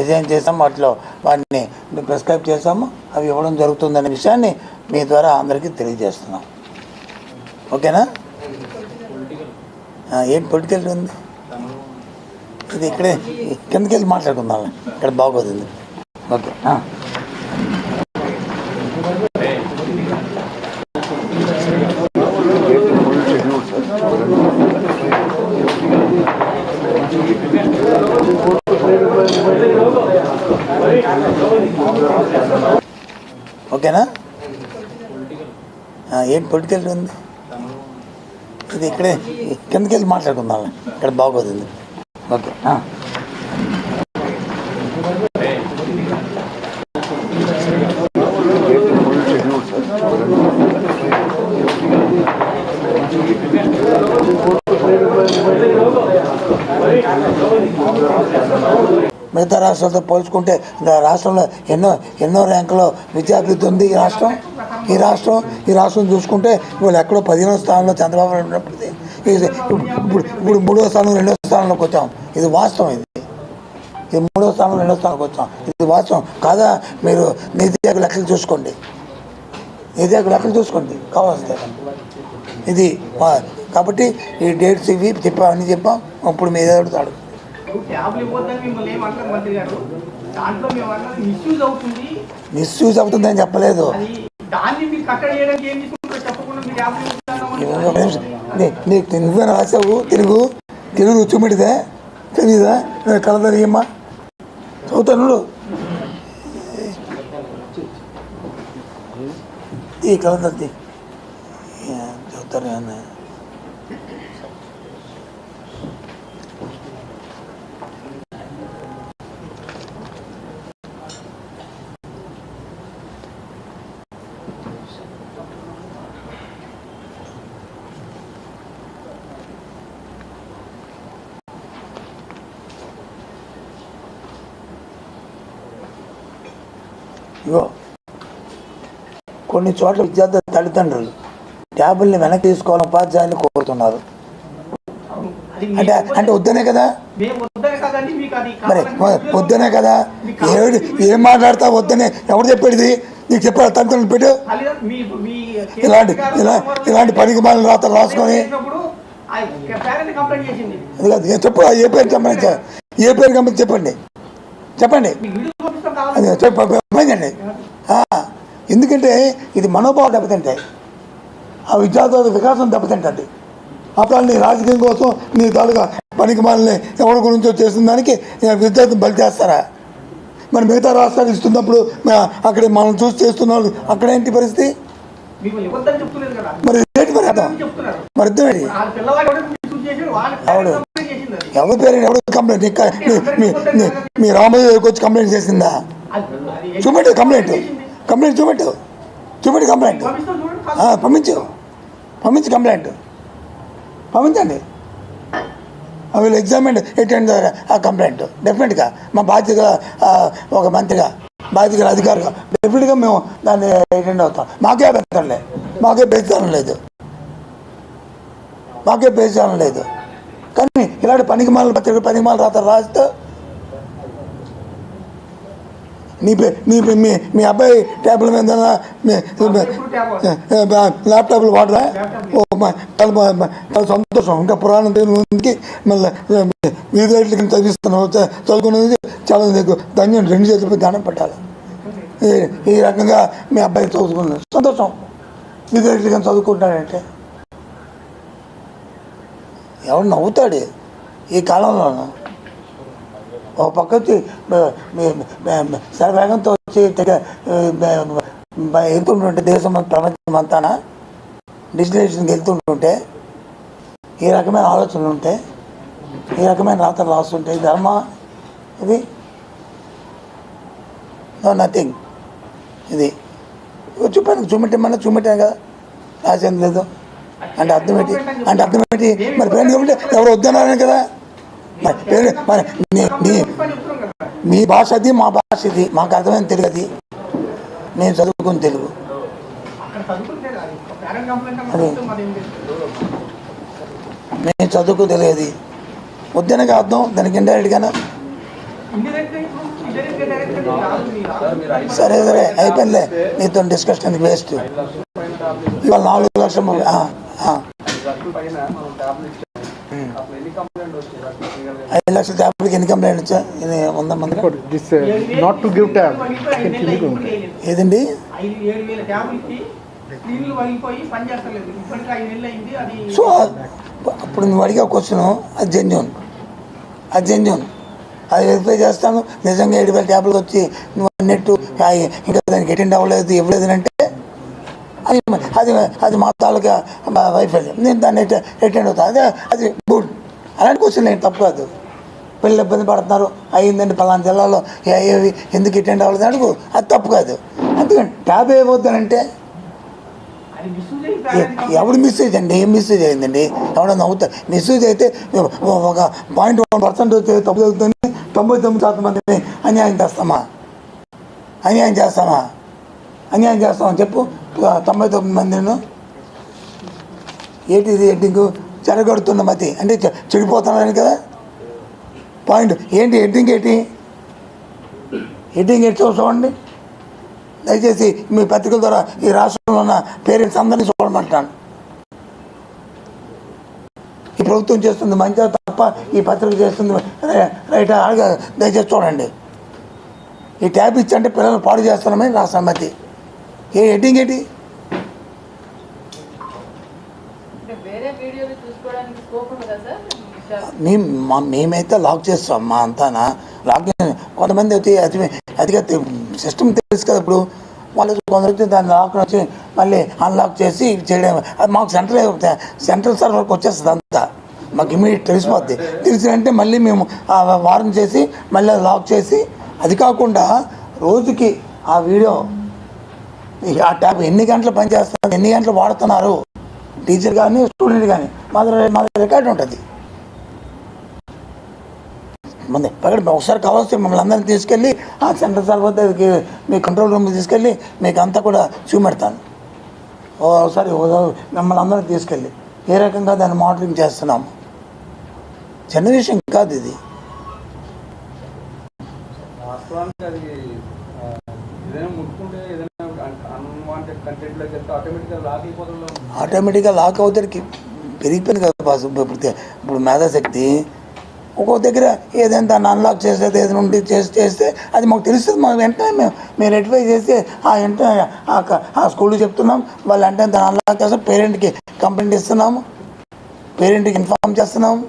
Design చేసాము వాటిలో వాటిని ప్రిస్క్రైబ్ చేసాము. అవి ఇవ్వడం జరుగుతుందనే విషయాన్ని మీ ద్వారా అందరికీ తెలియజేస్తున్నాం. ఓకేనా? ఏం ఏంటి పొలిటికల్ ఉంది? ఇది ఇక్కడే కిందకి వెళ్ళి మాట్లాడుకుందాం. ఇక్కడ బాగోతుంది ఓకే. ఓకేనా? ఏంటి పొలిటికల్ ఉంది? ఇది ఇక్కడే కిందకి వెళ్ళి మాట్లాడుకుందాం. ఇక్కడ బాగోతుంది ఓకే ఆ. మిగతా రాష్ట్రాలతో పోల్చుకుంటే రాష్ట్రంలో ఎన్నో ఎన్నో ర్యాంకులో విద్యాభివృద్ధి ఉంది ఈ రాష్ట్రం. ఈ రాష్ట్రం ఈ రాష్ట్రం చూసుకుంటే వీళ్ళు ఎక్కడో పదిహేనో స్థానంలో చంద్రబాబు ఉన్నప్పుడు ఇప్పుడు ఇప్పుడు మూడో స్థానం రెండో స్థానంలోకి వచ్చాం. ఇది వాస్తవం ఇది. ఇది మూడో స్థానం రెండో స్థానంకి వచ్చాం. ఇది వాస్తవం. కాదా? మీరు నీతి ఆయోగ లెక్కలు చూసుకోండి. నీతి ఆయోగ లెక్కలు చూసుకోండి. కావాల్సిందే. ఇది కాబట్టి ఈ డేట్స్ ఇవి చెప్పాం చెప్పాం. ఇప్పుడు మీద అడుగుతాడు ట్యాబ్లు ఇవ్వద్దని మిమ్మల్ని ఏమంటారు మంత్రి గారు దాంట్లో మేము అన్నది మిస్యూజ్ అవుతుంది. మిస్యూజ్ అవుతుందని చెప్పలేదు. దాన్ని మీరు కట్టడి చేయడానికి ఏం తీసుకుంటారో చెప్పకుండా మీరు ట్యాబ్లు ఇవ్వద్దామని నీ- నీకు నువ్వే రాసావు. తెలుగు తెలుగు తెలీదా? కలదరియమ్మా చదువుతాను ఈ కలదద్ది చదువుతారు ఇగో కొన్ని చోట్ల విద్యార్థుల తల్లిదండ్రులు ట్యాబుల్ని వెనక్కి తీసుకోవాలని ఉపాధ్యాయులు కోరుతున్నారు. అంటే అంటే వద్దనే కదా? మరి వద్దనే కదా? ఏడు ఏం మాట్లాడతా వద్దనే. ఎవరు చెప్పేది? నీకు చెప్పాడు తల్లిదండ్రులు పెట్టు. ఇలాంటి ఇలా ఇలాంటి పనికి మాలిన రాతలు రాసుకొని చెప్పు ఏ పేరు చెప్పండి ఏ పేరు కంపెనీ చెప్పండి. చెప్పండి. అది ఆ, ఎందుకంటే ఇది మనోభావం దెబ్బతింటాయి ఆ విద్యార్థుల వికాసం దెబ్బతింటుంది. అప్పుడు నీ రాజకీయం కోసం నీ తాలూకా పనికి మాలని ఎవరి గురించో చేసిన దానికి ఈ విద్యార్థిని బలి చేస్తారా? మరి మిగతా రాష్ట్రాలు ఇస్తున్నప్పుడు అక్కడ మనం చూసి చేస్తున్న వాళ్ళు అక్కడ ఏంటి పరిస్థితి? మరి ఏంటి మరి అర్థం? మరి అర్థం ఏంటి? వాళ్ళ పిల్లవాడు ఎవడో మిస్యూజ్ చేసి వాళ్ళ అవును. పేరెంట్ కంప్లైంట్ చేసింది అది? ఎవరి పేరు ఎవరు కంప్లైంట్ మీ- రామయ్య వచ్చి కంప్లైంట్ చేసిందా? చూపెట్టు కంప్లైంట్. కంప్లైంట్ చూపెట్టు. చూపెట్టు కంప్లైంట్. పంపించు. పంపించు కంప్లైంట్. పంపించండి. ఐ విల్ ఎగ్జామిన్ ఎటెండ్ ఆ కంప్లైంట్ డెఫినెట్గా మా బాధ్యత ఒక మంత్రిగా బాధ్యత అధికారులుగా అధికారిగా డెఫినెట్గా మేము దాన్ని అటెండ్ అవుతాం. మాకే అభ్యంతరం లేదు. మాకే బేచారం లేదు. మాకే బేచారం లేదు. కానీ ఇలాంటి పనికి మాల పత్రిక పనికి మాల రాత రాస్తే నీ పే- నీ మీ మీ అబ్బాయి టేబుల్ మీద మీ- ల్యాప్టాప్లు వాడరా? ఓ మా- చాలా సంతోషం. ఇంకా పురాణం దేవునికి మళ్ళీ వీధి లైట్ల కింద చదివిస్తున్నావు చదువుకున్నది చాలా నీకు ధన్యం. రెండు చేతులపై దానం పెట్టాలి. ఈ- రకంగా మీ అబ్బాయి చదువుకున్నాడు. సంతోషం. వీధి లైట్ల కింద చదువుకుంటాడంటే ఎవరు నవ్వుతాడు ఈ కాలంలోనూ? ఒక పక్క వచ్చి శరవేగంతో వచ్చి వెళ్తుంటుంటే దేశం ప్రపంచం అంతాన? డిస్టినేషన్కి వెళ్తుంటుంటే ఈ రకమైన ఆలోచనలు ఉంటే ఈ రకమైన రాతలు రాస్తుంటాయి ధర్మ ఇది నో నథింగ్ ఇది. చూపాను చూపెట్టమన్నా చూపెట్టాను కదా. రాసేది లేదు. అంటే అర్థం ఏంటి అంటే అర్థం ఏంటి మరి పేరు చూపెట్టి ఎవరు వద్దన్నారని కదా? మీ భాష అది మా భాష ఇది మాకు అర్థమైన తెలుగు అది. నేను చదువుకుని తెలుగు. నేను చదువుకు తెలియదు వద్దనగా అర్థం దానికి ఇండైరెక్ట్గానే సరే సరే అయిపోయిందిలే. నీతో డిస్కషన్ వేస్ట్ ఇవాళ నాలుగు లక్షల ముప్పై ఆ, ఆ. ఐదు లక్షల ట్యాబ్లెట్కి ఎన్ని కంప్లైంట్ వచ్చా ఇది ఉందా మంది not to give tab. ఏదండి? సో అప్పుడు నువ్వు అడిగే క్వశ్చన్ అది జెన్యున్ అది జెన్యున్ అది వెరిఫై చేస్తాను. నిజంగా ఏడు వేల ట్యాబ్లెట్ వచ్చి నువ్వు అన్నట్టు ఇంకా దానికి అటెండ్ అవ్వలేదు ఇవ్వలేదు అంటే అది అది అది మా తాలూకా వైఫల్యం నేను దాన్ని అటెండ్ అవుతాను అదే అది గుడ్ అలాంటి క్వశ్చన్ నేను తప్పు కాదు. పిల్లలు ఇబ్బంది పడుతున్నారు. అయ్యిందండి పలానా జిల్లాలో. ఏ ఏవి ఎందుకు అటెండ్ అవ్వలేదు అడుగు. అది తప్పు కాదు. అందుకని ట్యాబ్ ఏమవుతానంటే ఎవడు మిస్యూజ్ అయ్యి మిస్సేజ్ అండి? ఏం మిస్సేజ్ అయిందండి? ఎవడన్నా అవుతా మిస్యూజ్ అయితే ఒక పాయింట్ వన్ పర్సెంట్ వస్తే తప్పు జరుగుతుంది. తొంభై తొమ్మిది శాతం మందిని అన్యాయం చేస్తామా? అన్యాయం చేస్తామా? అన్యాయం చేస్తామని చెప్పు. తొంభై తొమ్మిది మందిని ఏంటిది ఎడ్డింగ్ చెడగొడుతున్న మతి. అంటే చె- చెడిపోతున్నారని కదా? పాయింట్. ఏంటి ఎడ్డింగ్ ఏంటి? ఎడ్డింగ్ ఏంటి చూసుకోండి చూడండి. దయచేసి మీ పత్రికల ద్వారా ఈ రాష్ట్రంలో ఉన్న పేరెంట్స్ అందరినీ చూడమంటాను ఈ ప్రభుత్వం చేస్తుంది మంచిగా తప్ప ఈ పత్రిక చేస్తుంది రైట్ అలాగే దయచేసి చూడండి. ఈ ట్యాబ్ ఇచ్చంటే పిల్లలు పాడు చేస్తున్నామని నా సమ్మతి. ఏ ఎడ్డింగ్ ఏంటి అంటే వేరే వీడియోలు చూసుకోవడానికి స్కోప్ ఉండదా సార్ మేము మా మేమైతే లాక్ చేస్తాం మా అంతానా? లాక్ కొంతమంది అయితే అతి అతిగా సిస్టమ్ తెలుసు కదా ఇప్పుడు. వాళ్ళు కొందరు వచ్చి దాన్ని లాక్ వచ్చి మళ్ళీ అన్లాక్ చేసి చేయడం. అది మాకు సెంట్రల్ సెంట్రల్ సర్వర్కి వచ్చేస్తుంది అంతా. మాకు ఇమీడియట్ తెలిసిపోద్ది. తెలిసినంటే మళ్ళీ మేము ఆ వారం చేసి మళ్ళీ అది లాక్ చేసి అది కాకుండా రోజుకి ఆ వీడియో ఆ ట్యాబ్ ఎన్ని గంటలు పనిచేస్తున్నారు ఎన్ని గంటలు వాడుతున్నారు? టీచర్ కానీ స్టూడెంట్ కానీ మా దగ్గర మా దగ్గర రికార్డు ఉంటుంది. ముందే పక్కన ఒకసారి కావాల్సి మమ్మల్ని అందరిని తీసుకెళ్ళి ఆ సెంటర్ దగ్గరికి మీ కంట్రోల్ రూమ్ తీసుకెళ్ళి మీకు అంతా కూడా చూపెడతాను. ఒకసారి మిమ్మల్ని అందరిని తీసుకెళ్ళి ఏ రకంగా దాన్ని మానిటరింగ్ చేస్తున్నాము? చిన్న విషయం కాదు ఇది. ఆటోమేటిక్గా లాక్ అవుతానికి పెరిగిపోయింది కదా ఇప్పుడు మేధాశక్తి. ఒక్కొక్క దగ్గర ఏదైనా దాన్ని అన్లాక్ చేసేది ఏదైనా ఉండి చేసి చేస్తే అది మాకు తెలుస్తుంది. మాకు వెంటనే మేము మేము రెటిఫై చేస్తే ఆ వెంటనే ఆ క- ఆ స్కూల్కి చెప్తున్నాం. వాళ్ళు వెంటనే దాన్ని అన్లాక్ చేస్తాం పేరెంట్కి కంప్లైంట్ ఇస్తున్నాము. పేరెంట్కి ఇన్ఫార్మ్ చేస్తున్నాము.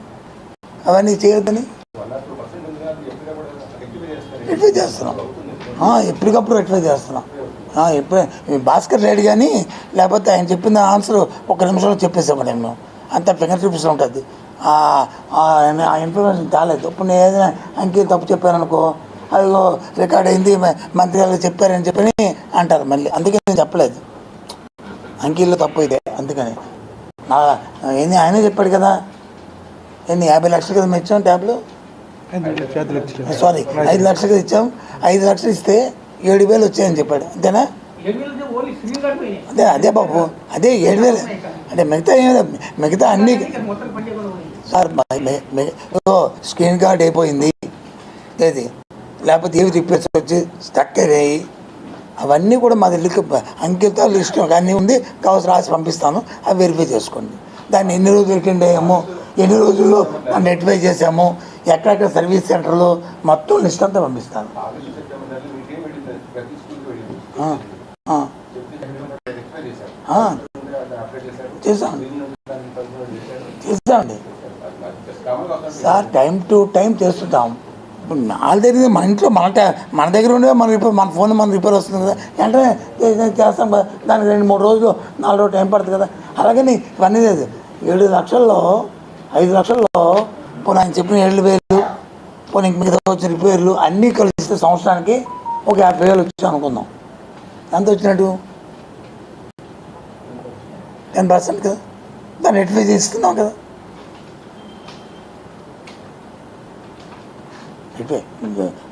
అవన్నీ చేయొద్దని. రెటిఫై చేస్తున్నాం. ఎప్పటికప్పుడు రెటిఫై చేస్తున్నాం. ఎప్పుడే భాస్కర్ రెడ్డి కానీ లేకపోతే ఆయన చెప్పిన ఆన్సర్ ఒక నిమిషంలో చెప్పేసాము నేను. అంత ఫింగర్ టిప్స్ ఉంటుంది. ఆ ఇన్ఫర్మేషన్ కాలేదు. ఇప్పుడు నేను ఏదైనా అంకె తప్పు చెప్పాను అనుకో అదిగో రికార్డ్ అయింది మంత్రి గారు చెప్పారని చెప్పని అంటారు మళ్ళీ. అందుకే నేను చెప్పలేదు. అంకీల్లో తప్పు ఇదే అందుకని. నా ఏంది ఆయనే చెప్పాడు కదా? ఎన్ని యాభై లక్షలు కదా ఇచ్చాం ట్యాబ్లు? సారీ ఐదు లక్షలు కదా ఇచ్చాం. ఐదు లక్షలు ఇస్తే ఏడు వేలు వచ్చాయని చెప్పాడు. అంతేనా? అదే అదే బాబు అదే ఏడు వేలు. అంటే మిగతా ఏం మిగతా అన్ని సార్ స్క్రీన్ కార్డ్ అయిపోయింది. ఏది లేకపోతే ఏవి రిపేర్స్ వచ్చి స్టక్ అయ్యాయి అవన్నీ కూడా మా దగ్గరికి అంకిత లిస్ట్ అన్నీ ఉంది. కవర్స్ రాసి పంపిస్తాను. అవి వెరిఫై చేసుకోండి. దాన్ని ఎన్ని రోజులు అటెండ్ ఎన్ని రోజుల్లో దాన్ని చేసాము ఎక్కడెక్కడ సర్వీస్ సెంటర్లో మొత్తం లిస్ట్ అంతా పంపిస్తాను. ఆ, ఆ, చేసామండి చేసామండి సార్ టైం టు టైం చేస్తుంటాం. ఇప్పుడు నాలుగు దగ్గర మన ఇంట్లో మన మన దగ్గర ఉండే మన రిపేర్ మన ఫోన్ మన రిపేర్ వస్తుంది కదా. వెంటనే చేస్తాం కదా. దానికి రెండు మూడు రోజులు నాలుగు రోజులు టైం పడుతుంది కదా. అలాగని ఇవన్నీ లేదు. ఏడు లక్షల్లో ఐదు లక్షల్లో పోనీ ఆయన చెప్పిన ఏడు వేలు పోనీ ఇంక మిగతా వచ్చిన రిపేర్లు అన్నీ కలిస్తే సంవత్సరానికి ఒక యాభై వేలు వచ్చి అనుకుందాం. ఎంత వచ్చినట్టు? టెన్ పర్సెంట్ కదా. దాన్ని రెటిఫై చేస్తున్నాం కదా. రిపేర్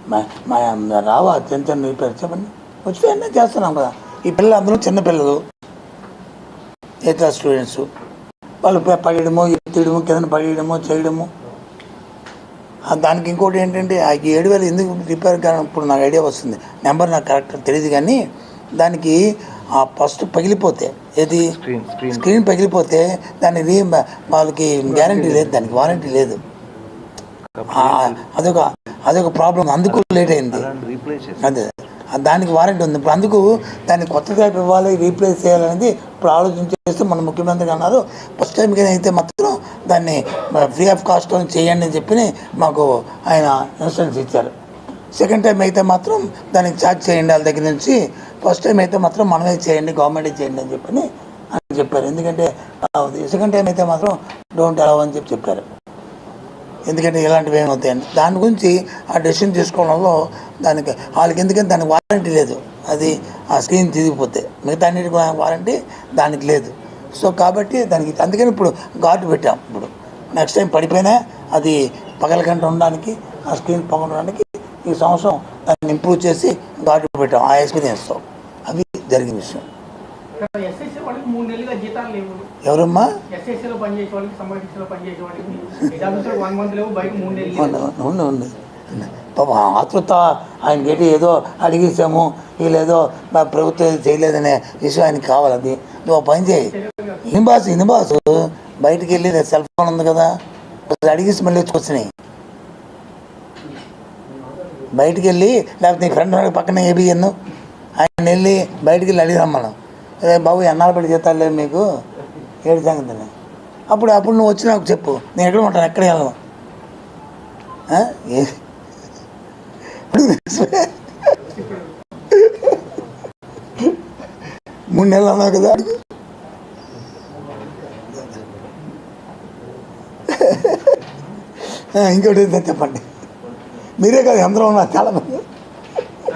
మా- రావా చిన్న రిపేర్ చెప్పండి. వచ్చి అన్నీ చేస్తున్నాం కదా. ఈ పిల్లలు అందరూ చిన్న పిల్లలు. ఏ క్లాస్ స్టూడెంట్స్? వాళ్ళు పడేయడము ఎత్తడము కింద పడేయడము చేయడము. దానికి ఇంకోటి ఏంటంటే ఆ ఏడు వేలు ఎందుకు రిపేర్ కానీ ఇప్పుడు నాకు ఐడియా వస్తుంది. నెంబర్ నాకు కరెక్ట్ తెలియదు కానీ దానికి ఆ ఫస్ట్ పగిలిపోతే ఏది? స్క్రీన్ పగిలిపోతే దాని వాళ్ళకి గ్యారంటీ లేదు దానికి వారంటీ లేదు. అదొక అదొక ప్రాబ్లం అందుకు లేట్ అయింది. అదే. దానికి వారంటీ ఉంది. ఇప్పుడు అందుకు దాన్ని కొత్త టైప్ ఇవ్వాలి రీప్లేస్ చేయాలనేది ఇప్పుడు ఆలోచన చేస్తే మన ముఖ్యమంత్రి అన్నారు. ఫస్ట్ టైం అయితే మాత్రం దాన్ని ఫ్రీ ఆఫ్ కాస్ట్ చేయండి అని చెప్పి మాకు ఆయన ఇన్స్ట్రక్షన్స్ ఇచ్చారు. సెకండ్ టైం అయితే మాత్రం దానికి ఛార్జ్ చేయండి వాళ్ళ దగ్గర నుంచి. ఫస్ట్ టైం అయితే మాత్రం మనమే చేయండి గవర్నమెంటే చేయండి అని చెప్పని అని చెప్పారు. ఎందుకంటే సెకండ్ టైం అయితే మాత్రం డోంట్ అలవ్ అని చెప్పి చెప్పారు. ఎందుకంటే ఇలాంటివి ఏమవుతాయండి దాని గురించి ఆ డెసిషన్ తీసుకోవడంలో దానికి వాళ్ళకి ఎందుకంటే దానికి వారంటీ లేదు. అది ఆ స్క్రీన్ తిరిగిపోతే. మిగతా అన్నిటికి వారంటీ దానికి లేదు. సో కాబట్టి దానికి అందుకని ఇప్పుడు గార్డు పెట్టాం ఇప్పుడు. నెక్స్ట్ టైం పడిపోయినా అది పగలకంట ఉండడానికి ఆ స్క్రీన్ పగలడానికి ఈ సంవత్సరం దాన్ని ఇంప్రూవ్ చేసి గార్డు పెట్టాం. ఆ ఎక్స్పీరియన్స్తో అవి జరిగిన విషయం. ఎవరమ్మా? ఉంది పాప ఆతృత ఆయన గట్టి ఏదో అడిగేసాము వీళ్ళేదో మా ప్రభుత్వం ఏదో చేయలేదనే విషయం ఆయనకి కావాలి అది. నువ్వు పని చేయి. ఇని బాసు ఇని బాసు బయటికి వెళ్ళి సెల్ ఫోన్ ఉంది కదా అడిగేసి మళ్ళీ వచ్చుకొచ్చినాయి బయటికి వెళ్ళి లేకపోతే నీ ఫ్రెండ్ పక్కన ఏబిఎన్ ఆయన వెళ్ళి బయటికి వెళ్ళి అడిగాం మనం అదే బాబు ఎన్నాళ్ళు పెట్టి చేస్తారు లేదు మీకు. ఏడు సంగతిని అప్పుడు అప్పుడు నువ్వు వచ్చి నాకు చెప్పు. నేను ఎక్కడ ఉంటాను? ఎక్కడ వెళ్ళను? మూడు నెలలు అన్నావు కదా? ఇంకోటి చెప్పండి. మీరే కాదు అందరూ ఉన్నారు చాలా మంది